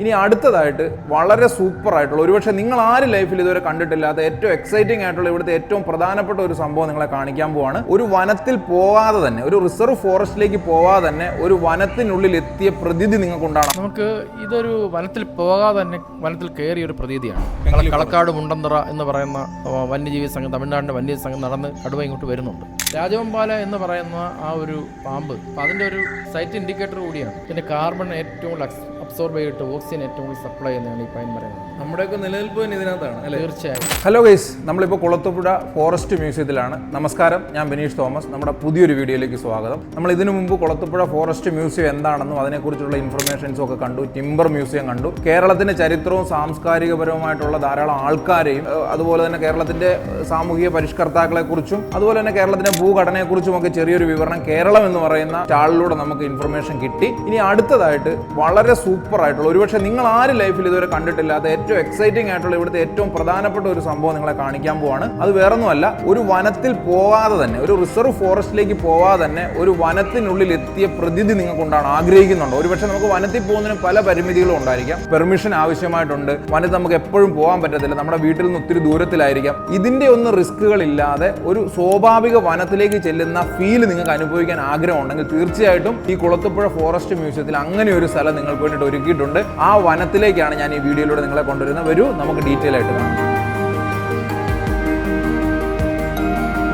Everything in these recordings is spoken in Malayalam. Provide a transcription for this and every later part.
ഇനി അടുത്തതായിട്ട് വളരെ സൂപ്പർ ആയിട്ടുള്ള ഒരുപക്ഷെ നിങ്ങൾ ആരും ലൈഫിൽ ഇതുവരെ കണ്ടിട്ടില്ലാത്ത ഏറ്റവും എക്സൈറ്റിംഗ് ആയിട്ടുള്ള ഇവിടുത്തെ ഏറ്റവും പ്രധാനപ്പെട്ട ഒരു സംഭവം നിങ്ങളെ കാണിക്കാൻ പോവാണ്. ഒരു വനത്തിൽ പോവാതെ തന്നെ ഒരു റിസർവ് ഫോറസ്റ്റിലേക്ക് പോവാതെ തന്നെ ഒരു വനത്തിനുള്ളിൽ എത്തിയ പ്രതീതി നിങ്ങൾക്കുണ്ടാണ് നമുക്ക് ഇതൊരു വനത്തിൽ പോകാതെ തന്നെ വനത്തിൽ കയറിയ ഒരു പ്രതീതിയാണ്. കള- കളക്കാട് മുണ്ടന്തറ എന്ന് പറയുന്ന വന്യജീവി സംഘം തമിഴ്നാടിന്റെ വന്യജീവി സംഘം നടന്ന് കടുവ ഇങ്ങോട്ട് വരുന്നുണ്ട്. രാജവമ്പാല എന്ന് പറയുന്ന ആ ഒരു പാമ്പ് അപ്പൊ അതിന്റെ ഒരു സൈറ്റ് ഇൻഡിക്കേറ്റർ കൂടിയാണ്. ഇതിന്റെ കാർബൺ ഏറ്റവും അബ്സോർബ് ചെയ്തിട്ട് ഓക്സിജൻ ഏറ്റവും കൂടുതൽ സപ്ലൈ ചെയ്യുന്നതാണ് ഈ പൈൻ മരങ്ങൾ. നമ്മുടെയൊക്കെ നിലനിൽപ്പ് തന്നെ ഇതിനകത്താണ് അല്ലേ? തീർച്ചയായും. ഹലോ ഗൈസ് നമ്മളിപ്പോൾ കുളത്തുപുഴ ഫോറസ്റ്റ് മ്യൂസിയത്തിലാണ് നമസ്കാരം. ഞാൻ ബിനീഷ് തോമസ്. നമ്മുടെ പുതിയൊരു വീഡിയോയിലേക്ക് സ്വാഗതം. നമ്മൾ ഇതിനു മുമ്പ് കുളത്തുപുഴ ഫോറസ്റ്റ് മ്യൂസിയം എന്താണെന്നും അതിനെക്കുറിച്ചുള്ള ഇൻഫർമേഷൻസും ഒക്കെ കണ്ടു. ടിംബർ മ്യൂസിയം കണ്ടു. കേരളത്തിന്റെ ചരിത്രവും സാംസ്കാരികപരവുമായിട്ടുള്ള ധാരാളം ആൾക്കാരെയും അതുപോലെ തന്നെ കേരളത്തിന്റെ സാമൂഹിക പരിഷ്കർത്താക്കളെക്കുറിച്ചും അതുപോലെ തന്നെ കേരളത്തിന്റെ ഭൂഘടനയെക്കുറിച്ചും ഒക്കെ ചെറിയൊരു വിവരണം കേരളം എന്ന് പറയുന്ന ചാളിലൂടെ നമുക്ക് ഇൻഫർമേഷൻ കിട്ടി. ഇനി അടുത്തതായിട്ട് വളരെ സൂപ്പർ ആയിട്ടുള്ള ഒരുപക്ഷെ നിങ്ങൾ ആരും ലൈഫിൽ ഇതുവരെ കണ്ടിട്ടില്ലാത്ത ഏറ്റവും എക്സൈറ്റിംഗ് ആയിട്ടുള്ള ഇവിടുത്തെ ഏറ്റവും പ്രധാനപ്പെട്ട ഒരു സംഭവം നിങ്ങളെ കാണിക്കാൻ പോവാണ്. അത് വേറൊന്നുമല്ല ഒരു വനത്തിൽ പോവാതെ തന്നെ ഒരു റിസർവ് ഫോറസ്റ്റിലേക്ക് പോവാതെ തന്നെ ഒരു വനത്തിനുള്ളിൽ എത്തിയ പ്രതീതി നിങ്ങൾക്കുണ്ടാണ് ആഗ്രഹിക്കുന്നുണ്ടോ. ഒരുപക്ഷെ നമുക്ക് വനത്തിൽ പോകുന്നതിന് പല പരിമിതികളും ഉണ്ടായിരിക്കാം. പെർമിഷൻ ആവശ്യമായിട്ടുണ്ട്. വനത്തിൽ നമുക്ക് എപ്പോഴും പോകാൻ പറ്റത്തില്ല. നമ്മുടെ വീട്ടിൽ നിന്ന് ഒത്തിരി ദൂരത്തിലായിരിക്കാം. ഇതിന്റെ ഒന്നും റിസ്കുകൾ ഇല്ലാതെ ഒരു സ്വാഭാവിക വനത്തിലേക്ക് ചെല്ലുന്ന ഫീൽ നിങ്ങൾക്ക് അനുഭവിക്കാൻ ആഗ്രഹമുണ്ടെങ്കിൽ തീർച്ചയായിട്ടും ഈ കുളത്തുപുഴ ഫോറസ്റ്റ് മ്യൂസിയത്തിൽ അങ്ങനെ ഒരു സ്ഥലം നിങ്ങൾക്ക് വേണ്ടിയിട്ട് ഒരുക്കിയിട്ടുണ്ട്. ആ വനത്തിലേക്കാണ് ഞാൻ ഈ വീഡിയോയിലൂടെ നിങ്ങളെ കൊണ്ടുവരുന്നത്. വരൂ നമുക്ക് ഡീറ്റെയിൽ ആയിട്ട് കാണാം.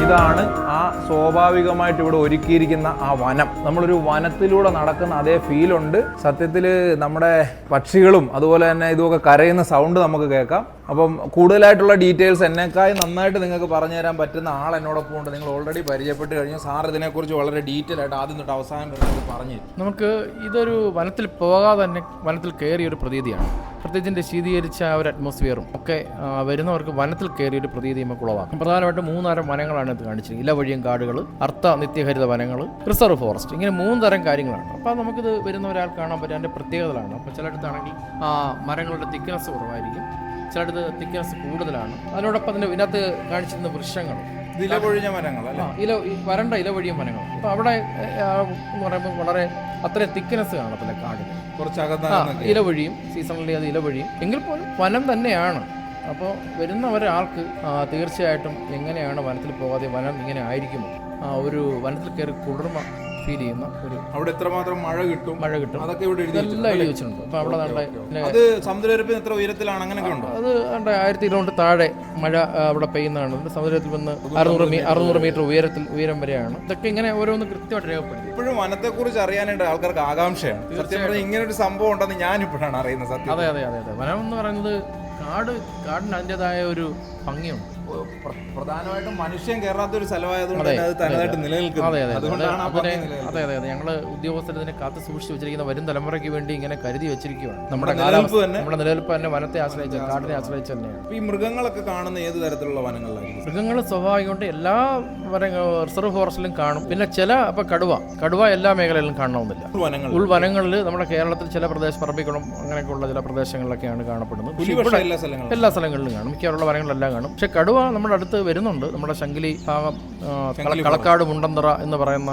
ഇതാണ് സ്വാഭാവികമായിട്ട് ഇവിടെ ഒരുക്കിയിരിക്കുന്ന ആ വനം. നമ്മളൊരു വനത്തിലൂടെ നടക്കുന്ന അതേ ഫീലുണ്ട് സത്യത്തിൽ നമ്മുടെ പക്ഷികളും അതുപോലെ തന്നെ ഇതുമൊക്കെ കരയുന്ന സൗണ്ട് നമുക്ക് കേൾക്കാം. അപ്പം കൂടുതലായിട്ടുള്ള ഡീറ്റെയിൽസ് എന്നെക്കായി നന്നായിട്ട് നിങ്ങൾക്ക് പറഞ്ഞു തരാൻ പറ്റുന്ന ആൾ എന്നോടൊപ്പം ഉണ്ട്. നിങ്ങൾ ഓൾറെഡി പരിചയപ്പെട്ട് കഴിഞ്ഞു. സാർ ഇതിനെക്കുറിച്ച് വളരെ ഡീറ്റെയിൽ ആയിട്ട് ആദ്യം തൊട്ട് അവസാനം പറഞ്ഞു നമുക്ക് ഇതൊരു വനത്തിൽ പോകാതെ തന്നെ വനത്തിൽ കയറിയ ഒരു പ്രതീതിയാണ്. പ്രത്യേകിച്ച് ശീതീകരിച്ച ആ ഒരു അറ്റ്മോസ്ഫിയറും ഒക്കെ വരുന്നവർക്ക് വനത്തിൽ കയറിയ ഒരു പ്രതീതി നമുക്ക് ഉളവാക്കും. പ്രധാനമായിട്ടും മൂന്നാരം വനങ്ങളാണ് ഇത് കാണിച്ചിരിക്കുന്നത്. ഇലവഴിയും കാടുകൾ അർത്ഥ നിത്യഹരിത വനങ്ങൾ റിസർവ് ഫോറസ്റ്റ് ഇങ്ങനെ മൂന്ന് തരം കാര്യങ്ങളാണ് അപ്പോൾ നമുക്കിത് വരുന്ന ഒരാൾ കാണാൻ പറ്റും. അതിന്റെ പ്രത്യേകതകളാണ്. അപ്പോൾ ചിലയിടത്താണെങ്കിൽ മരങ്ങളുടെ തിക്നെസ് കുറവായിരിക്കും. ചിലയിടത്ത് തിക്നസ് കൂടുതലാണ്. അതിനോടൊപ്പം തന്നെ ഇതിനകത്ത് കാണിച്ചിരുന്ന വൃക്ഷങ്ങൾ ഇതിലൊഴിഞ്ഞ മരങ്ങൾ ഇല വരണ്ട അപ്പൊ വനങ്ങൾ അപ്പോൾ അവിടെ എന്ന് പറയുമ്പോൾ വളരെ അത്ര തിക്നെസ് കാണത്തില്ല കാടിന് കുറച്ച് ആ ഇലവഴിയും സീസണലി അത് ഇലവഴിയും എങ്കിൽ പോലും വനം തന്നെയാണ്. അപ്പോൾ വരുന്ന ഒരാൾക്ക് തീർച്ചയായിട്ടും എങ്ങനെയാണ് വനത്തിൽ പോകാതെ വനം ഇങ്ങനെ ആയിരിക്കുമോ? ആ, ഒരു വനത്തിൽ കയറി കുളിർമ ഫീൽ ചെയ്യുന്ന ഒരു അവിടെ എത്രമാത്രം മഴ കിട്ടും? മഴ കിട്ടും. അതൊക്കെ ഇവിടെ എഴുതി എഴുതി വെച്ചിട്ടുണ്ട്. അപ്പോൾ അവിടെ നല്ല അത് സമുദ്രനിരപ്പിന് എത്ര ഉയരത്തിലാണ്? അങ്ങനെയൊക്കെ ഉണ്ടോ? അത് കണ്ട ആയിരത്തി ഇരുന്നൂറ് താഴെ മഴ അവിടെ പെയ്യുന്നതാണ്. സമുദ്രത്തിൽ വന്ന് അറുന്നൂറ് മീ അറുന്നൂറ് മീറ്റർ ഉയരത്തിൽ ഉയരം വരെയാണ്. ഇതൊക്കെ ഇങ്ങനെ ഓരോന്ന് കൃത്യമായിട്ട് രേഖപ്പെടുത്തി. ഇപ്പോഴും വനത്തെക്കുറിച്ച് അറിയാനായിട്ട് ആൾക്കാർക്ക് ആകാംക്ഷയാണ്. സത്യം പറഞ്ഞാൽ ഇങ്ങനെ ഒരു സംഭവം ഉണ്ടെന്ന് ഞാൻ ഇപ്പോഴാണ് അറിയുന്നത് സത്യം. അതെ അതെ അതെ അതെ. വനം എന്ന് പറയുന്നത് കാട് കാടിന് അതിന്റെതായ ഒരു ഭംഗിയുണ്ട്. പ്രധാനമായിട്ടും മനുഷ്യൻ കയറാത്ത ഒരു സ്ഥലമായതുകൊണ്ട് അത് തനതായിട്ട് അതുകൊണ്ടാണ് അതെ അതെ അതെ ഞങ്ങൾ ഉദ്യോഗസ്ഥർ ഇതിനെ കാത്തു സൂക്ഷിച്ചു വെച്ചിരിക്കുന്ന വരും തലമുറയ്ക്ക് വേണ്ടി ഇങ്ങനെ കരുതി വെച്ചിരിക്കുകയാണ് നമ്മുടെ നിലനിൽപ്പ് തന്നെ നമ്മുടെ നിലനിൽപ്പ് തന്നെ വനത്തെ ആശ്രയിച്ച കാടിനെ ആശ്രയിച്ച് തന്നെയാണ്. ഈ മൃഗങ്ങളൊക്കെ കാണുന്ന ഏത് തരത്തിലുള്ള വനങ്ങളിലായിരിക്കും? മൃഗങ്ങൾ സ്വാഭാവികമുണ്ട് എല്ലാ വനങ്ങൾ റിസർവ് ഫോറസ്റ്റിലും കാണും. പിന്നെ ചില ഇപ്പൊ കടുവ. കടുവ എല്ലാ മേഖലയിലും കാണണമെന്നില്ല. ഉൾവനങ്ങളിൽ നമ്മുടെ കേരളത്തിൽ ചില പ്രദേശ പറമ്പിക്കുളം അങ്ങനെയൊക്കെയുള്ള ചില പ്രദേശങ്ങളിലൊക്കെയാണ് കാണപ്പെടുന്നത്. എല്ലാ സ്ഥലങ്ങളും എല്ലാ സ്ഥലങ്ങളിലും കാണും. മിക്കവാറുള്ള വനങ്ങളിലെല്ലാം കാണും. പക്ഷെ കടുവ നമ്മുടെ അടുത്ത് വരുന്നുണ്ട്. നമ്മുടെ ശങ്കിലി ഭാഗം കളക്കാട് മുണ്ടന്തറ എന്ന് പറയുന്ന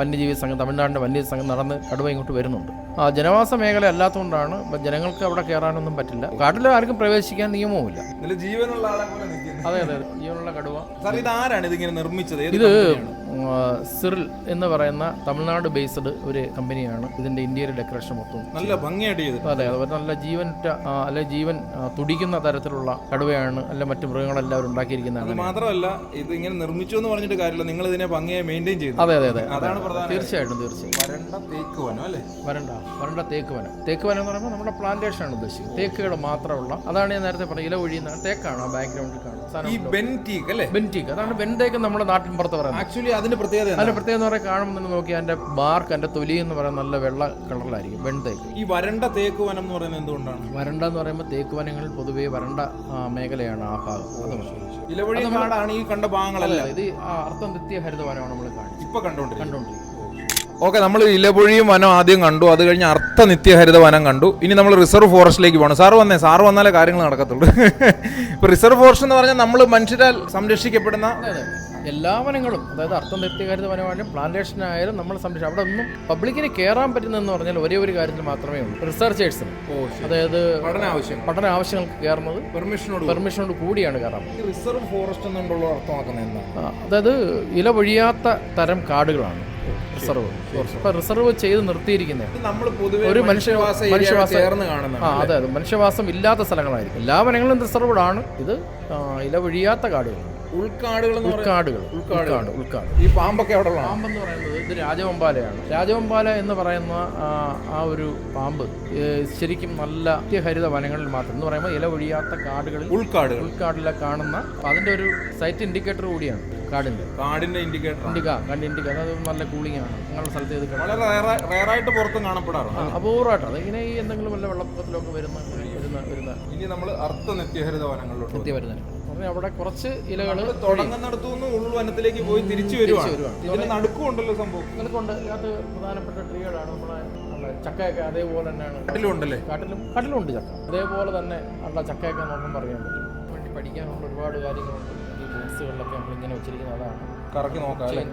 വന്യജീവി സംഘം തമിഴ്നാടിന്റെ വന്യജീവി സംഘം നടന്ന് കടുവ ഇങ്ങോട്ട് വരുന്നുണ്ട്. ആ ജനവാസ മേഖല അല്ലാത്തതുകൊണ്ടാണ് ജനങ്ങൾക്ക് അവിടെ കയറാനൊന്നും പറ്റില്ല. കാട്ടിൽ ആർക്കും പ്രവേശിക്കാൻ നിയമവുമില്ല. ഇതിൽ ജീവനുള്ള ആളെ പോലെ നിൽക്കുന്നു. അതെ അതെ. ജീവനുള്ള കടുവ. സാർ ഇത് സിറിൽ എന്ന് പറയുന്ന തമിഴ്നാട് ബേസ്ഡ് ഒരു കമ്പനിയാണ്. ഇതിന്റെ ഇന്ത്യയിലെ ഡെക്കറേഷൻ മൊത്തം. നല്ല ഭംഗിയായിട്ട് ചെയ്ത് അതെ അതെ നല്ല ജീവൻ അല്ലെ ജീവൻ തുടിക്കുന്ന തരത്തിലുള്ള കടുവയാണ് അല്ല മറ്റു മൃഗങ്ങളെല്ലാവരും ഉണ്ടാക്കിയിരിക്കുന്നത് മാത്രമല്ല ഇത് ഇങ്ങനെ നിർമ്മിച്ചു എന്ന് പറഞ്ഞിട്ട് കാര്യമില്ല. നിങ്ങൾ ഇതിനെ ഭംഗിയായി മെയിന്റെയിൻ ചെയ്തു. അതെ അതെ അതെ അതാണ് പ്രധാനം തീർച്ചയായിട്ടും തീർച്ചയായും വരണ്ട തേക്ക് വനം അല്ലേ? വരണ്ട വരണ്ട തേക്ക് വനം. തേക്ക് വനം എന്ന് പറയുമ്പോൾ നമ്മുടെ പ്ലാന്റേഷൻ ആണ് ഉദ്ദേശിക്കുന്നത്. തേക്കുകൾ മാത്രമുള്ള അതാണ് ഞാൻ നേരത്തെ പറഞ്ഞ ഇല ഒഴിയുന്ന തേക്കാണ് ആ ബാക്ക്ഗ്രൗണ്ടിൽ കാണുന്നത്. ഈ ബെൻ ടീക്ക് അല്ലേ? ബെന്റീക്ക് അതാണ് ബെൻതേക്ക് നമ്മുടെ നാട്ടിൻ പുറത്ത് പറയുന്നത്. ആക്ച്വലി അതിന്റെ പ്രത്യേകത? അതിന്റെ പ്രത്യേകത എന്ന് പറയാൻ കാണുമ്പോൾ തന്നെ നോക്കി അതിന്റെ ബാർക്ക് അതിന്റെ തൊലി എന്ന് പറയുന്നത് നല്ല വെള്ള കളറിലായിരിക്കും വെൺതേക്ക് ഈ വരണ്ട തേക്ക് വനം എന്ന് പറയുന്നത് എന്തുകൊണ്ടാണ്? വരണ്ട എന്ന് പറയുമ്പോൾ തേക്ക് വനങ്ങളിൽ പൊതുവേ വരണ്ട മേഖലയാണ് ആ ഭാഗം. ഇലവഴി കാടാണ് ഈ കണ്ട ഭാഗങ്ങളല്ല. ഇത് അർത്ഥം നിത്യ ഹരിതവനമാണ് നമ്മൾ കാണുന്നത് ഇപ്പൊ കണ്ടോണ്ടിരിക്കുന്നത് കണ്ടോണ്ടിരിക്കും ഓക്കെ നമ്മൾ ഇലപൊഴിയും വനം ആദ്യം കണ്ടു. അത് കഴിഞ്ഞ് അർത്ഥ നിത്യഹരിത വനം കണ്ടു. ഇനി നമ്മൾ റിസർവ് ഫോറസ്റ്റിലേക്ക് പോകണം. സാറ് വന്നേ സാറ് വന്നാലേ കാര്യങ്ങൾ നടക്കത്തുള്ളൂ. ഇപ്പൊ റിസർവ് ഫോറസ്റ്റ് എന്ന് പറഞ്ഞാൽ നമ്മൾ മനുഷ്യരാൽ സംരക്ഷിക്കപ്പെടുന്ന എല്ലാ വനങ്ങളും അതായത് അർത്ഥം നിർത്തികാരുന്ന വനമായാലും പ്ലാന്റേഷൻ ആയാലും നമ്മൾ സംരക്ഷിക്കും അവിടെ ഒന്നും പബ്ലിക്കിന് കയറാൻ പറ്റുന്നതെന്ന് പറഞ്ഞാൽ ഒരേ ഒരു കാര്യത്തിൽ മാത്രമേ ഉള്ളൂ. റിസർച്ചേഴ്സിന് അതായത് പഠന ആവശ്യം പഠന ആവശ്യങ്ങൾക്ക് കയറുന്നത് പെർമിഷനോട് പെർമിഷനോട് കൂടിയാണ് കയറാൻ റിസർവ് ഫോറസ്റ്റ് എന്നുകൊണ്ടുള്ള അർത്ഥമാക്കുന്നത് എന്താണ്? അതായത് ഇല ഒഴിയാത്ത തരം കാടുകളാണ് റിസർവ് ഇപ്പൊ റിസർവ് ചെയ്ത് നിർത്തിയിരിക്കുന്നത്. ഒരു മനുഷ്യ- മനുഷ്യവാസ- ചേർന്ന് കാണുന്ന ആ അതെ അതെ. മനുഷ്യവാസം ഇല്ലാത്ത സ്ഥലങ്ങളായിരിക്കും. എല്ലാ വനങ്ങളും റിസർവ്ഡ് ആണ് ഇത് ഇല ഒഴിയാത്ത കാടുകൾ ഉൾക്കാടുകൾ ഉൾക്കാടുകൾ. ഉൾക്കാട് ഉൾക്കാട്. ഈ പാമ്പൊക്കെ അവിടെ ഉള്ള പാമ്പെന്ന് പറയുന്നത് ഇത് രാജവമ്പാലയാണ്. രാജവമ്പാല എന്ന് പറയുന്ന ആ, ഒരു പാമ്പ് ശരിക്കും നല്ല അത്യഹരിത വനങ്ങളിൽ മാത്രം. എന്ന് പറയുമ്പോൾ ഇല ഒഴിയാത്ത കാടുകളിൽ ഉൾക്കാട് ഉൾക്കാടിലെ കാണുന്ന അതിന്റെ ഒരു സൈറ്റ് ഇൻഡിക്കേറ്റർ കൂടിയാണ് കാടിന്റെ. കാടിന്റെ ഇൻഡിക്കേറ്റർ ഇൻഡിക്ക കണ്ട് ഇൻഡിക്ക അത് നല്ല കൂളിംഗ് ആണ്. അങ്ങനെയുള്ള സ്ഥലത്ത് ഇത് കാണാം. വളരെ റയറായിട്ട് പുറത്തും കാണപ്പെടാറുണ്ട്. അപൂർവമായിട്ട്. അത് ഇങ്ങനെ ഈ എന്തെങ്കിലും വല്ല വെള്ളപ്പൊക്കത്തിലൊക്കെ വരുന്ന വരുന്ന വരുന്ന ഇനി നമ്മൾ അർത്ഥ നിത്യഹരിത വനങ്ങളിലോട്ട് പോകും. പറഞ്ഞാൽ അവിടെ കുറച്ച് ഇലകൾ തുടങ്ങുന്നിടത്തുനിന്ന് ഉൾവനത്തിലേക്ക് പോയി തിരിച്ചു വരുവാണ്. നടുക്കും ഉണ്ടല്ലോ സംഭവം. നടുക്കുണ്ട് ഇതിനകത്ത് പ്രധാനപ്പെട്ട ട്രീകളാണ് നമ്മുടെ ചക്കയൊക്കെ അതേപോലെ തന്നെയാണ്. കാട്ടിലുണ്ടല്ലേ? കാട്ടിലും കാട്ടിലുണ്ട് ചക്ക. അതേപോലെ തന്നെ ഉള്ള ചക്കയൊക്കെ നോക്കുമ്പോൾ അറിയാൻ പറ്റും. വേണ്ടി പഠിക്കാനുള്ള ഒരുപാട് കാര്യങ്ങളുണ്ട്. ഈ ബോക്സുകളിലൊക്കെ നമ്മളിങ്ങനെ വെച്ചിരിക്കുന്നത് അതാണ്. കറക്കി നോക്കാം അല്ലേ?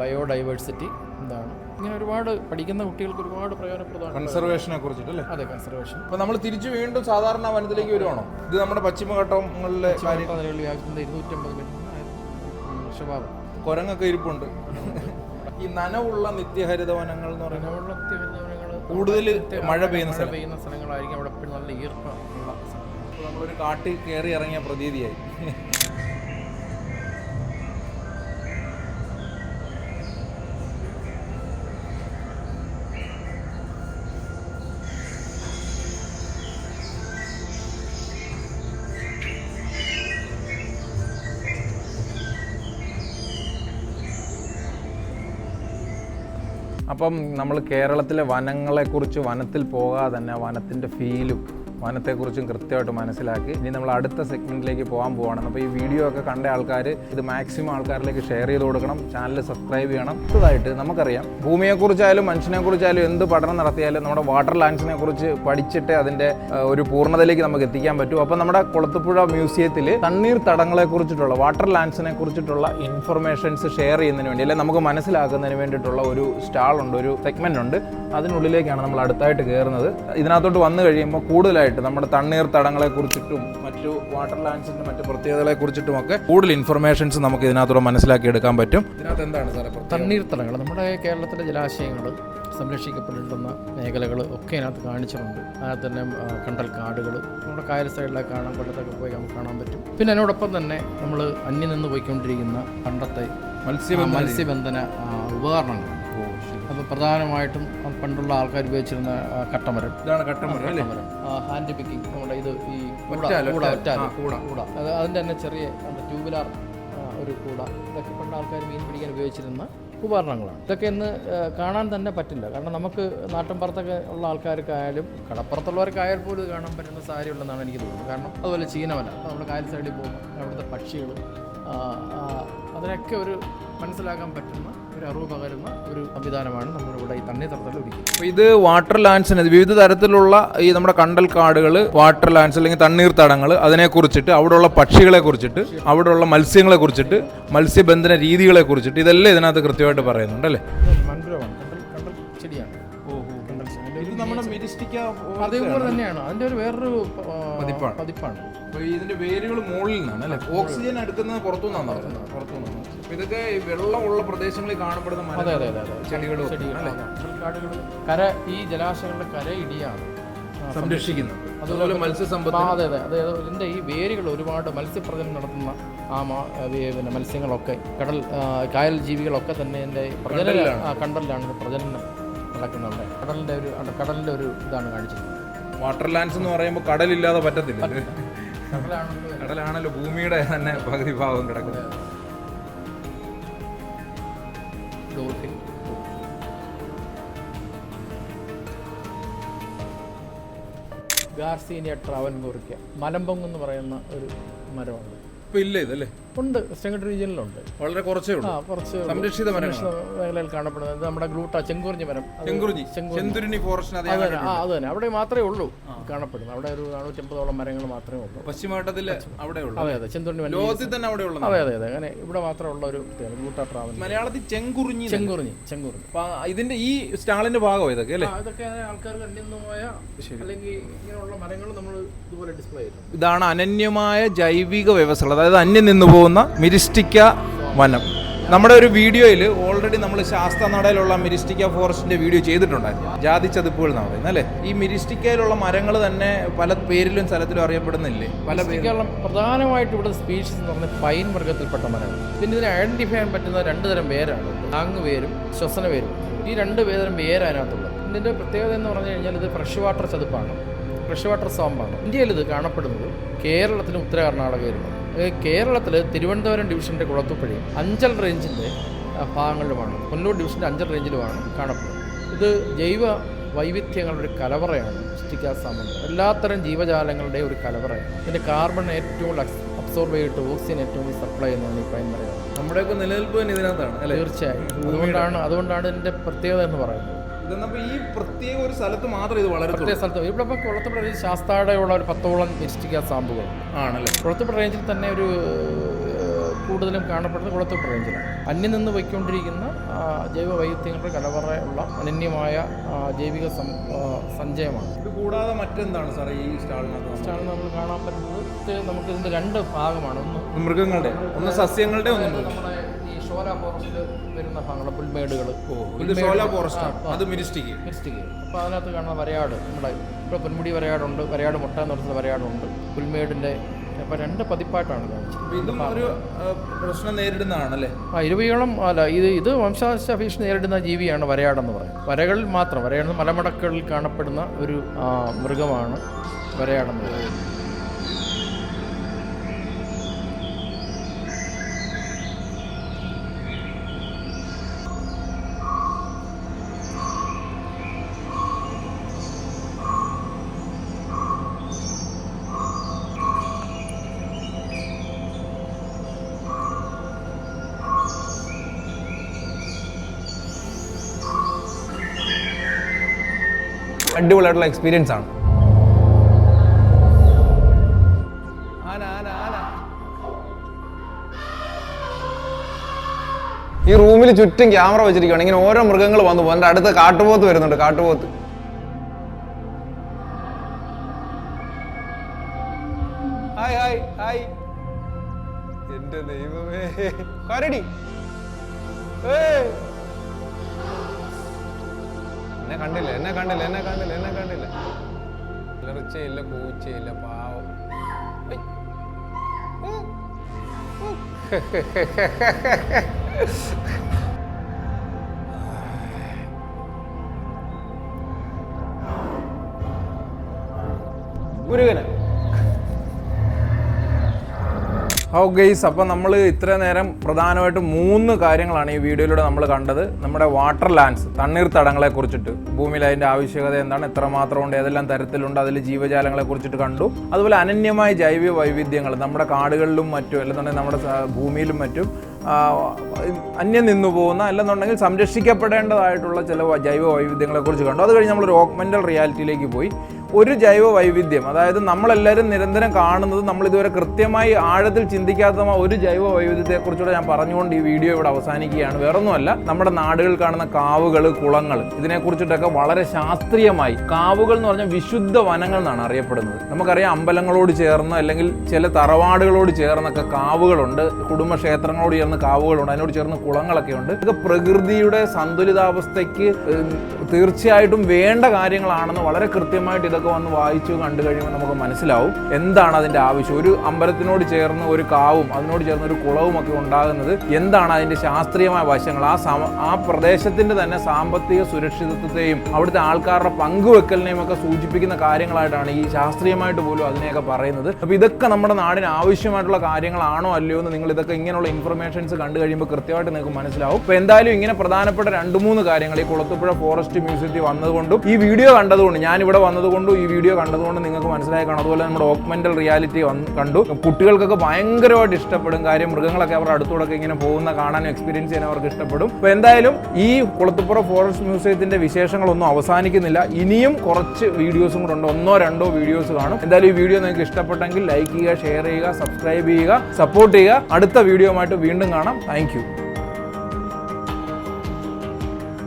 ബയോഡൈവേഴ്സിറ്റി എന്താണ്? ഇങ്ങനെ ഒരുപാട് പഠിക്കുന്ന കുട്ടികൾക്ക് ഒരുപാട് പ്രയോജനപ്രദമാണ് കൺസർവേഷനെ കുറിച്ചിട്ടല്ലേ? അതെ കൺസർവേഷൻ അപ്പൊ നമ്മൾ തിരിച്ചു വീണ്ടും സാധാരണ വനത്തിലേക്ക് വരുവാണോ? ഇത് നമ്മുടെ പശ്ചിമഘട്ടങ്ങളിലെ കൊരങ്ങൊക്കെ ഇരുന്നൂറ്റമ്പത് ഇരിപ്പുണ്ട്. ഈ നനവുള്ള നിത്യഹരിത വനങ്ങൾ എന്ന് പറയുന്നത് കൂടുതൽ മഴ പെയ്യുന്ന പെയ്യുന്ന സ്ഥലങ്ങളായിരിക്കും അവിടെ എപ്പോഴും നല്ല ഈർപ്പം ഉള്ള സ്ഥലം. അപ്പോൾ നമ്മളൊരു കാട്ടിൽ കയറി ഇറങ്ങിയ പ്രതീതിയായി. അപ്പം നമ്മൾ കേരളത്തിലെ വനങ്ങളെക്കുറിച്ച് വനത്തിൽ പോകാതെ തന്നെ വനത്തിന്റെ ഫീലും വനത്തെക്കുറിച്ചും കൃത്യമായിട്ട് മനസ്സിലാക്കി. ഇനി നമ്മൾ അടുത്ത സെഗ്മെന്റിലേക്ക് പോകാൻ പോവാണ്. അപ്പോൾ ഈ വീഡിയോ ഒക്കെ കണ്ട ആൾക്കാർ ഇത് മാക്സിമം ആൾക്കാരിലേക്ക് ഷെയർ ചെയ്ത് കൊടുക്കണം ചാനൽ സബ്സ്ക്രൈബ് ചെയ്യണം. അടുത്തതായിട്ട് നമുക്കറിയാം ഭൂമിയെക്കുറിച്ചായാലും മനുഷ്യനെക്കുറിച്ചായാലും എന്ത് പഠനം നടത്തിയാലും നമ്മുടെ വാട്ടർ ലാൻഡ്സിനെ കുറിച്ച് പഠിച്ചിട്ട് അതിന്റെ ഒരു പൂർണതയിലേക്ക് നമുക്ക് എത്തിക്കാൻ പറ്റും. അപ്പോൾ നമ്മുടെ കുളത്തുപുഴ മ്യൂസിയത്തിൽ തണ്ണീർ തടങ്ങളെ കുറിച്ചിട്ടുള്ള വാട്ടർ ലാൻഡ്സിനെ കുറിച്ചിട്ടുള്ള ഇൻഫർമേഷൻസ് ഷെയർ ചെയ്യുന്നതിന് വേണ്ടി അല്ലെങ്കിൽ നമുക്ക് മനസ്സിലാക്കുന്നതിന് വേണ്ടിയിട്ടുള്ള ഒരു സ്റ്റാളുണ്ട് ഒരു സെഗ്മെന്റ് ഉണ്ട്. അതിനുള്ളിലേക്കാണ് നമ്മൾ അടുത്തായിട്ട് കയറുന്നത് ഇതിനകത്തോട്ട് വന്നു കഴിയുമ്പോൾ കൂടുതലായിട്ട് നമ്മുടെ തണ്ണീർ തടങ്ങളെ കുറിച്ചിട്ടും മറ്റു വാട്ടർ ലാൻഡ്സിന്റെ മറ്റു പ്രത്യേകതകളെ കുറിച്ചിട്ടും ഒക്കെ കൂടുതൽ ഇൻഫർമേഷൻസ് നമുക്ക് ഇതിനകത്തൂടെ മനസ്സിലാക്കി എടുക്കാൻ പറ്റും. ഇതിനകത്ത് എന്താണ് സാറേ തണ്ണീർത്തടങ്ങൾ നമ്മുടെ കേരളത്തിലെ ജലാശയങ്ങൾ സംരക്ഷിക്കപ്പെട്ടിട്ടുള്ള മേഖലകൾ ഒക്കെ അതിനകത്ത് കാണിച്ചിട്ടുണ്ട്. അതിനകത്ത് തന്നെ കണ്ടൽ കാടുകൾ. നമ്മുടെ കായൽ സൈഡിലൊക്കെ കാണാൻ കൊല്ലത്തൊക്കെ പോയി നമുക്ക് കാണാൻ പറ്റും. പിന്നെ അതിനോടൊപ്പം തന്നെ നമ്മൾ അന്യം നിന്ന് പോയിക്കൊണ്ടിരിക്കുന്ന പണ്ടത്തെ മത്സ്യബന്ധന മത്സ്യബന്ധന ഉപകരണങ്ങൾ. പ്രധാനമായിട്ടും പണ്ടുള്ള ആൾക്കാർ ഉപയോഗിച്ചിരുന്ന കട്ടമരം. ഇതാണ് കട്ടമരം ഹാൻഡ് പിക്കിംഗ് നമ്മുടെ ഇത് ഈ കൂട, കൂട, അത് അതിന്റെ തന്നെ ചെറിയ ട്യൂബിലാർ ഒരു കൂട. ഇതൊക്കെ പണ്ട് ആൾക്കാർ മീൻ പിടിക്കാൻ ഉപയോഗിച്ചിരുന്ന ഉപകരണങ്ങളാണ്. ഇതൊക്കെ ഇന്ന് കാണാൻ തന്നെ പറ്റില്ല. കാരണം നമുക്ക് നാട്ടിൻപുറത്തൊക്കെ ഉള്ള ആൾക്കാർക്കായാലും കടപ്പുറത്തുള്ളവർക്കായാൽ പോലും കാണാൻ പറ്റുന്ന സാരി ഉള്ളതെന്നാണ് എനിക്ക് തോന്നുന്നത്. കാരണം അതുപോലെ ചീനവല നമ്മൾ കായൽ സൈഡിൽ പോകുമ്പോൾ അവിടുത്തെ പക്ഷികൾ അതിനൊക്കെ ഒരു മനസ്സിലാക്കാൻ പറ്റുന്ന ഒരു അറിവ് പകരുന്ന ഒരു സംവിധാനമാണ് നമ്മുടെ നമ്മളിവിടെ ഈ തണ്ണീർത്തടത്തിൽ ഒരുക്കുന്നത് അപ്പോൾ ഇത് വാട്ടർ ലാൻഡ്സിന് വിവിധ തരത്തിലുള്ള ഈ നമ്മുടെ കണ്ടൽ കാടുകൾ വാട്ടർ ലാൻഡ്സ് അല്ലെങ്കിൽ തണ്ണീർത്തടങ്ങൾ അതിനെക്കുറിച്ചിട്ട് അവിടെയുള്ള പക്ഷികളെ കുറിച്ചിട്ട് അവിടെയുള്ള മത്സ്യങ്ങളെ കുറിച്ചിട്ട് മത്സ്യബന്ധന രീതികളെ കുറിച്ചിട്ട് ഇതെല്ലാം ഇതിനകത്ത് കൃത്യമായിട്ട് പറയുന്നുണ്ട് അല്ലേ? മൺഗ്രഹമാണ്. കണ്ടൽ കണ്ടൽ ചെടിയാണ്. അതിന്റെ നമ്മുടെ അതേപോലെ തന്നെയാണ്. അതിന്റെ ഒരു വേറൊരു പതിപ്പാണ്. പതിപ്പാണ്. ഇതിന്റെ വേരുകൾ മുകളിൽ നിന്നാണ് അല്ലേ ഓക്സിജൻ എടുക്കുന്നത് പുറത്തുനിന്നാണ് പറയുന്നത് പുറത്തുനിന്നാണ്. അപ്പൊ ഇതൊക്കെ ഈ വെള്ളമുള്ള പ്രദേശങ്ങളിൽ കാണപ്പെടുന്ന മര- അതെ അതെ അതെ അതെ. ചെടികളും അല്ലേ? കാടുകൾ കര ഈ ജലാശയങ്ങളുടെ കര ഇടിയാണ്. സംരക്ഷിക്കുന്നത്. അതുപോലെ മത്സ്യസമ്പത്ത്. അതെ അതെ. അതെ ഇതിന്റെ ഈ വേരുകൾ ഒരുപാട് മത്സ്യപ്രജനനം നടത്തുന്ന ആ മാ- വേ- പിന്നെ മത്സ്യങ്ങളൊക്കെ കടൽ ആ, കായൽ ജീവികളൊക്കെ തന്നെ എന്റെ പ്രജനന ആ, കണ്ടലിലാണ് ഇത് പ്രജനനം നടക്കുന്നുണ്ട് കടലിന്റെ ഒരു കടലിന്റെ ഒരു ഇതാണ് കാണിച്ചിരിക്കുന്നത്. വാട്ടർ ലാൻഡ്സ് എന്ന് പറയുമ്പോൾ കടലില്ലാതെ പറ്റത്തില്ല. കടലാണല്ലോ ഭൂമിയുടെ തന്നെ പകുതി ഭാഗം കിടക്കുന്നത്. ഡോൾഫിൻ. ഗാർസീനിയ ട്രാവൻകൂറിക്ക മലമ്പൊങ്ങ് എന്ന് പറയുന്ന ഒരു മരമുണ്ട്. ഇപ്പൊ ഇല്ല ഇതല്ലേ? ഉണ്ട്. വെസ്റ്റേൺ റീജിയനിലുണ്ട് വളരെ കുറച്ചേ ആ ഉള്ളൂ. കുറച്ച് സംരക്ഷിത സംരക്ഷിത മേഖലയിൽ കാണപ്പെടുന്നത്. ഇത് നമ്മുടെ ഗ്രൂട്ട ചെങ്കുറിഞ്ഞി മരം അത് ചെങ്കുറിഞ്ഞി. ചെങ്കുറിഞ്ഞി. ചെന്തുരുണി ഫോറസ്റ്റിന് അത് തന്നെ ആ അത് തന്നെ. അവിടെ മാത്രമേ ഉള്ളൂ കാണപ്പെടുന്നു അവിടെ ഒരു നാനൂറ്റമ്പതോളം മരങ്ങൾ മാത്രമേ ഉള്ളൂ. പശ്ചിമഘട്ടത്തിൽ അവിടെ അതെ അതെ. ചെന്തുരുണി മരം ലോകത്തിൽ തന്നെ അവിടെ അതെ അതെ അതെ. അങ്ങനെ ഇവിടെ മാത്രമുള്ള ഒരു ഗ്രൂട്ട ട്രാവൽ മലയാളത്തിൽ ചെങ്കുറിഞ്ഞി തന്നെ. ചെങ്കുറിഞ്ഞി ചെങ്കുറിഞ്ഞി. അപ്പൊ ഇതിന്റെ ഈ സ്റ്റാളിന്റെ ഭാഗം ഇതൊക്കെ അല്ലേ? അതൊക്കെ ആൾക്കാർ കണ്ടിന്ന് പോയ അല്ലെങ്കിൽ ഇങ്ങനെയുള്ള മരങ്ങൾ നമ്മൾ ഇതുപോലെ ഡിസ്പ്ലേ ചെയ്തു ഇതാണ് അനന്യമായ ജൈവിക വ്യവസ്ഥകൾ. അതായത് അന്യം നിന്ന് പോകുന്ന മിരിസ്റ്റിക്ക വനം. നമ്മുടെ ഒരു വീഡിയോയിൽ ഓൾറെഡി നമ്മൾ ശാസ്ത്ര നടയിലുള്ള മിരിസ്റ്റിക്ക ഫോറസ്റ്റിന്റെ വീഡിയോ ചെയ്തിട്ടുണ്ടായിരുന്നു. ജാതി ചതുപ്പുകൾ എന്നാണ് പറയുന്നത് അല്ലേ? ഈ മിരിസ്റ്റിക്കയിലുള്ള മരങ്ങൾ തന്നെ പല പേരിലും സ്ഥലത്തിലും അറിയപ്പെടുന്നില്ലേ? പല പേര് പ്രധാനമായിട്ട് ഇവിടെ സ്പീഷീസ് എന്ന് പറഞ്ഞാൽ പൈൻ വർഗത്തിൽപ്പെട്ട മരങ്ങൾ പിന്നെ ഇതിനെ ഐഡന്റിഫൈ ചെയ്യാൻ പറ്റുന്ന രണ്ട് തരം പേരാണ് താങ്ങ് പേരും ശ്വസന പേരും ഈ രണ്ട് പേരും അതിനകത്തുള്ളത്. ഇതിന്റെ പ്രത്യേകത എന്ന് പറഞ്ഞു കഴിഞ്ഞാൽ ഇത് ഫ്രഷ് വാട്ടർ ചതുപ്പാണ്. ഫ്രഷ് വാട്ടർ സോമ്പാണ് ഇന്ത്യയിൽ ഇത് കാണപ്പെടുന്നത് കേരളത്തിലും ഉത്തര കർണാടകയിലുമാണ്. കേരളത്തിൽ തിരുവനന്തപുരം ഡിവിഷന്റെ കുളത്തുപ്പുഴയും അഞ്ചൽ റേഞ്ചിന്റെ ഭാഗങ്ങളിലുമാണ് കൊല്ലൂർ ഡിവിഷന്റെ അഞ്ചൽ റേഞ്ചിലുമാണ് കാണപ്പെടുന്നത് ഇത് ജൈവ വൈവിധ്യങ്ങളുടെ ഒരു കലവറയാണ് സാമ്പത്തിക എല്ലാത്തരം ജീവജാലങ്ങളുടെ ഒരു കലവറയാണ്. ഇതിന്റെ കാർബൺ ഏറ്റവും അബ്സോർബ് ചെയ്തിട്ട് ഓക്സിജൻ ഏറ്റവും കൂടുതൽ സപ്ലൈ ചെയ്യുന്നതാണ് ഈ പൈൻ മരങ്ങൾ. നമ്മുടെയൊക്കെ നിലനിൽപ്പ് തന്നെ ഇതിനകത്താണ് അല്ലേ? തീർച്ചയായും. അതുകൊണ്ടാണ് അതുകൊണ്ടാണ് ഇതിന്റെ പ്രത്യേകത എന്ന് പറയുന്നത്. ഇതെന്നപ്പോ ഈ പ്രത്യേക ഒരു സ്ഥലത്ത് മാത്രം ഇത് വളരെ പ്രത്യേക സ്ഥലത്ത് ഇവിടെ ഇപ്പോൾ കുളത്തുപുഴ റേഞ്ച് ശാസ്താടയുള്ള ഒരു പത്തോളം മിസ്റ്റിക്ക സാമ്പുകൾ ആണല്ലേ? കുളത്തുപുഴ റേഞ്ചിൽ തന്നെ ഒരു കൂടുതലും കാണപ്പെടുന്നത് കുളത്തുപുഴ റേഞ്ചിലാണ്. അന്യം നിന്ന് പോയിക്കൊണ്ടിരിക്കുന്ന ജൈവ വൈവിധ്യങ്ങളുടെ കലവറയുള്ള അനന്യമായ ജൈവിക സഞ്ചയമാണ്. ഇത് കൂടാതെ മറ്റെന്താണ് സാറേ ഈ സ്റ്റാളിനകത്ത്? സ്റ്റാളിൽ നമ്മൾ കാണാൻ പറ്റുന്നത് നമുക്ക് ഇതിന്റെ രണ്ട് ഭാഗമാണ്. ഒന്ന് മൃഗങ്ങളുടെ ഒന്ന് സസ്യങ്ങളുടെ ഒന്ന് ഷോല ഫോറസ്റ്റിൽ വരുന്ന ഭാഗങ്ങൾ പുൽമേടുകൾ സോലാ ഫോറസ്റ്റ്? അത് മിനിസ്റ്റിക്ക് മിനിസ്റ്റിക്ക് അപ്പോൾ അതിനകത്ത് കാണുന്ന വരയാട് നമ്മുടെ ഇപ്പോൾ പൊന്മുടി വരയാടുണ്ട് വരയാട് മുട്ട എന്ന് പറയുന്ന വരയാടുണ്ട് പുൽമേടിന്റെ അപ്പോൾ രണ്ട് പതിപ്പായിട്ടാണ് ഇതും ഒരു പ്രശ്നം നേരിടുന്നതാണല്ലേ? ആ ഇരുപയോളം അല്ല ഇത് ഇത് വംശനാശ ഭീഷണി നേരിടുന്ന ജീവിയാണ് വരയാടെന്ന് പറയുന്നത്. വരകളിൽ മാത്രം വരയാട് മലമടക്കുകളിൽ കാണപ്പെടുന്ന ഒരു മൃഗമാണ് വരയാടെന്ന് പറയുന്നത്. അടിപൊളിയായിട്ടുള്ള എക്സ്പീരിയൻസ് ആണ്. ഈ റൂമിൽ ചുറ്റും ക്യാമറ വെച്ചിരിക്കുകയാണ് ഇങ്ങനെ ഓരോ മൃഗങ്ങൾ വന്നു പോകും എന്റെ അടുത്ത് കാട്ടുപോത്ത് വരുന്നുണ്ട് കാട്ടുപോത്ത്. Hi hi hi. എന്റെ ദൈവമേ. കരടി. ഏയ്. എന്നെ കണ്ടില്ല എന്നെ കണ്ടില്ല എന്നെ കണ്ടില്ല എന്നെ കണ്ടില്ല. ഇലർച്ചയില്ല കൂച്ചയില്ല പാവം. ഉയ്. ഉ. ഗെയ്സ് അപ്പോൾ നമ്മൾ ഇത്ര നേരം പ്രധാനമായിട്ടും മൂന്ന് കാര്യങ്ങളാണ് ഈ വീഡിയോയിലൂടെ നമ്മൾ കണ്ടത്. നമ്മുടെ വാട്ടർ ലാൻഡ്സ് തണ്ണീർത്തടങ്ങളെ കുറിച്ചിട്ട് ഭൂമിയിൽ അതിന്റെ ആവശ്യകത എന്താണ് എത്രമാത്രം ഉണ്ട് ഏതെല്ലാം തരത്തിലുണ്ട് അതിൽ ജീവജാലങ്ങളെ കുറിച്ചിട്ട് കണ്ടു. അതുപോലെ അനന്യമായ ജൈവ വൈവിധ്യങ്ങൾ നമ്മുടെ കാടുകളിലും മറ്റും അല്ലെന്നുണ്ടെങ്കിൽ നമ്മുടെ ഭൂമിയിലും മറ്റും അന്യം നിന്നു പോകുന്ന അല്ലെന്നുണ്ടെങ്കിൽ സംരക്ഷിക്കപ്പെടേണ്ടതായിട്ടുള്ള ചില ജൈവ വൈവിധ്യങ്ങളെ കുറിച്ച് കണ്ടു. അത് കഴിഞ്ഞ് നമ്മളൊരു ഓഗ്മെന്റൽ റിയാലിറ്റിയിലേക്ക് പോയി. ഒരു ജൈവ വൈവിധ്യം. അതായത് നമ്മളെല്ലാവരും നിരന്തരം കാണുന്നത് നമ്മൾ ഇതുവരെ കൃത്യമായി ആഴത്തിൽ ചിന്തിക്കാത്ത ഒരു ജൈവ വൈവിധ്യത്തെക്കുറിച്ചുകൂടെ ഞാൻ പറഞ്ഞുകൊണ്ട് ഈ വീഡിയോ ഇവിടെ അവസാനിക്കുകയാണ്. വേറൊന്നുമല്ല നമ്മുടെ നാടുകളിൽ കാണുന്ന കാവുകൾ കുളങ്ങൾ ഇതിനെക്കുറിച്ചിട്ടൊക്കെ വളരെ ശാസ്ത്രീയമായി കാവുകൾ എന്ന് പറഞ്ഞാൽ വിശുദ്ധ വനങ്ങൾ എന്നാണ് അറിയപ്പെടുന്നത്. നമുക്കറിയാം അമ്പലങ്ങളോട് ചേർന്ന് അല്ലെങ്കിൽ ചില തറവാടുകളോട് ചേർന്നൊക്കെ കാവുകളുണ്ട്. കുടുംബക്ഷേത്രങ്ങളോട് ചേർന്ന് കാവുകളുണ്ട്. അതിനോട് ചേർന്ന് കുളങ്ങളൊക്കെ ഉണ്ട്. ഇതൊക്കെ പ്രകൃതിയുടെ സന്തുലിതാവസ്ഥയ്ക്ക് തീർച്ചയായിട്ടും വേണ്ട കാര്യങ്ങളാണെന്ന് വളരെ കൃത്യമായിട്ട് ഇതൊക്കെ വന്ന് വായിച്ചു കണ്ടു കഴിയുമ്പോൾ നമുക്ക് മനസ്സിലാവും എന്താണ് അതിന്റെ ആവശ്യം. ഒരു അമ്പലത്തിനോട് ചേർന്ന് ഒരു കാവും അതിനോട് ചേർന്ന് ഒരു കുളവും ഒക്കെ ഉണ്ടാകുന്നത് എന്താണ് അതിന്റെ ശാസ്ത്രീയമായ വശങ്ങൾ? ആ സമ ആ പ്രദേശത്തിന്റെ തന്നെ സാമ്പത്തിക സുരക്ഷിതത്വത്തെയും അവിടുത്തെ ആൾക്കാരുടെ പങ്കുവെക്കലിനെയും ഒക്കെ സൂചിപ്പിക്കുന്ന കാര്യങ്ങളായിട്ടാണ് ഈ ശാസ്ത്രീയമായിട്ട് പോലും അതിനെയൊക്കെ പറയുന്നത്. അപ്പോൾ ഇതൊക്കെ നമ്മുടെ നാടിന് ആവശ്യമായിട്ടുള്ള കാര്യങ്ങളാണോ അല്ലയോ എന്ന് നിങ്ങൾ ഇതൊക്കെ ഇങ്ങനെയുള്ള ഇൻഫർമേഷൻസ് കണ്ടു കഴിയുമ്പോൾ കൃത്യമായിട്ട് നിങ്ങൾക്ക് മനസ്സിലാവും. അപ്പോൾ എന്തായാലും ഇങ്ങനെ പ്രധാനപ്പെട്ട രണ്ട് മൂന്ന് കാര്യങ്ങൾ ഈ കുളത്തുപുഴ ഫോറസ്റ്റ് മ്യൂസിയത്തിൽ വന്നതുകൊണ്ടും ഈ വീഡിയോ കണ്ടതുകൊണ്ടും ഞാൻ ഇവിടെ വന്നതുകൊണ്ടും കണ്ടു ഈ വീഡിയോ കണ്ടതുകൊണ്ട് നിങ്ങൾക്ക് മനസ്സിലായി കാണും. അതുപോലെ നമ്മുടെ ഓക്മെന്റൽ റിയാലിറ്റി കണ്ടു. കുട്ടികൾക്കൊക്കെ ഭയങ്കരമായിട്ട് ഇഷ്ടപ്പെടും കാര്യം. മൃഗങ്ങളൊക്കെ അവരുടെ അടുത്തൂടെ ഇങ്ങനെ പോകുന്ന കാണാനും എക്സ്പീരിയൻസ് ചെയ്യാൻ അവർക്ക് ഇഷ്ടപ്പെടും. അപ്പോൾ എന്തായാലും ഈ കുളത്തുപുറ ഫോറസ്റ്റ് മ്യൂസിയത്തിന്റെ വിശേഷങ്ങളൊന്നും അവസാനിക്കുന്നില്ല. ഇനിയും കുറച്ച് വീഡിയോസും കൂടെ ഉണ്ട്. ഒന്നോ രണ്ടോ വീഡിയോസ് കാണും. എന്തായാലും ഈ വീഡിയോ നിങ്ങൾക്ക് ഇഷ്ടപ്പെട്ടെങ്കിൽ ലൈക്ക് ചെയ്യുക ഷെയർ ചെയ്യുക സബ്സ്ക്രൈബ് ചെയ്യുക സപ്പോർട്ട് ചെയ്യുക. അടുത്ത വീഡിയോ വീണ്ടും കാണാം. താങ്ക്